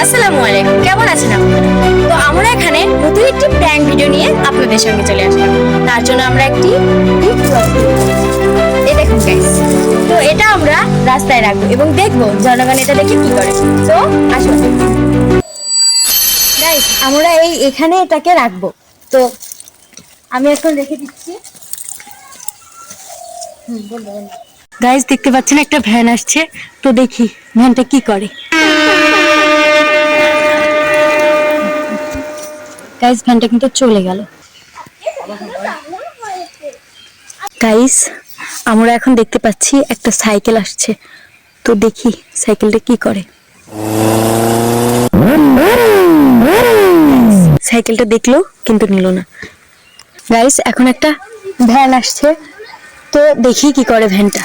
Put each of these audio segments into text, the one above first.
আসসালামু আলাইকুম। কেমন আছেন আপনারা? তো আমরা এখানে নতুন একটি প্র্যাঙ্ক ভিডিও নিয়ে আপনাদের সঙ্গে চলে আসলাম। তার জন্য আমরা একটি। এই দেখুন তো এটা আমরা রাস্তায় রাখব এবং দেখব জনগণ এটা দেখে কি করে। তো আসুন। গাইস আমরা এই এখানে এটাকে রাখব। তো আমি এখন রেখে দিচ্ছি। গাইস দেখতে পাচ্ছেন একটা ভ্যান আসছে। তো দেখি ভ্যানটা কি করে। গাইস ভ্যানটা কিন্তু চলে গেল। গাইস আমরা এখন দেখতে পাচ্ছি একটা সাইকেল আসছে। তো দেখি সাইকেলটা কি করে। সাইকেলটা দেখল, কিন্তু নিল না। গাইস এখন একটা ভ্যান আসছে। তো দেখি কি করে ভ্যানটা।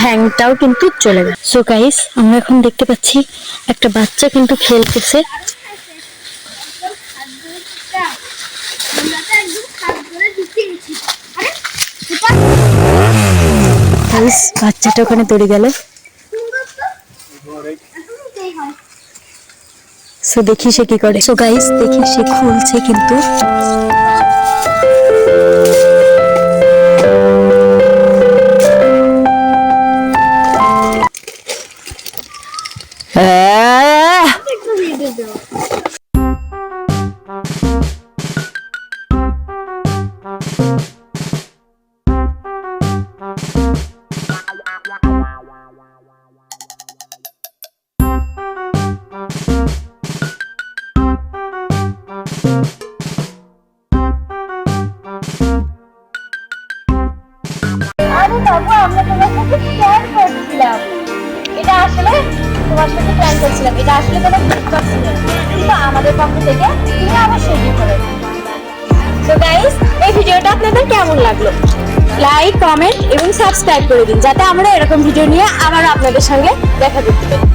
ভ্যানটাও কিন্তু চলে গেল সো গাইস আমরা এখন দেখতে পাচ্ছি একটা বাচ্চা কিন্তু খেলতেছে। বাচ্চাটা ওখানে দৌড়ে গেল। সো দেখি সে কি করে। সো গাইস দেখি সে খুলছে কিন্তু। আরে বাবু আমরা তোমার সাথে প্ল্যান করছিলাম। এটা আসলে তোমার সাথে প্ল্যান করছিলাম। এটা আসলে কোনো গিফট ছিল কিন্তু আমাদের পক্ষ থেকে তুমি অবশ্যই গিফট করে তো গাইস এই ভিডিওটা আপনাদের কেমন লাগল? লাইক কমেন্ট এবং সাবস্ক্রাইব করে দিন, যাতে আমরা এরকম ভিডিও নিয়ে আবার আপনাদের সঙ্গে দেখা করতে পারি।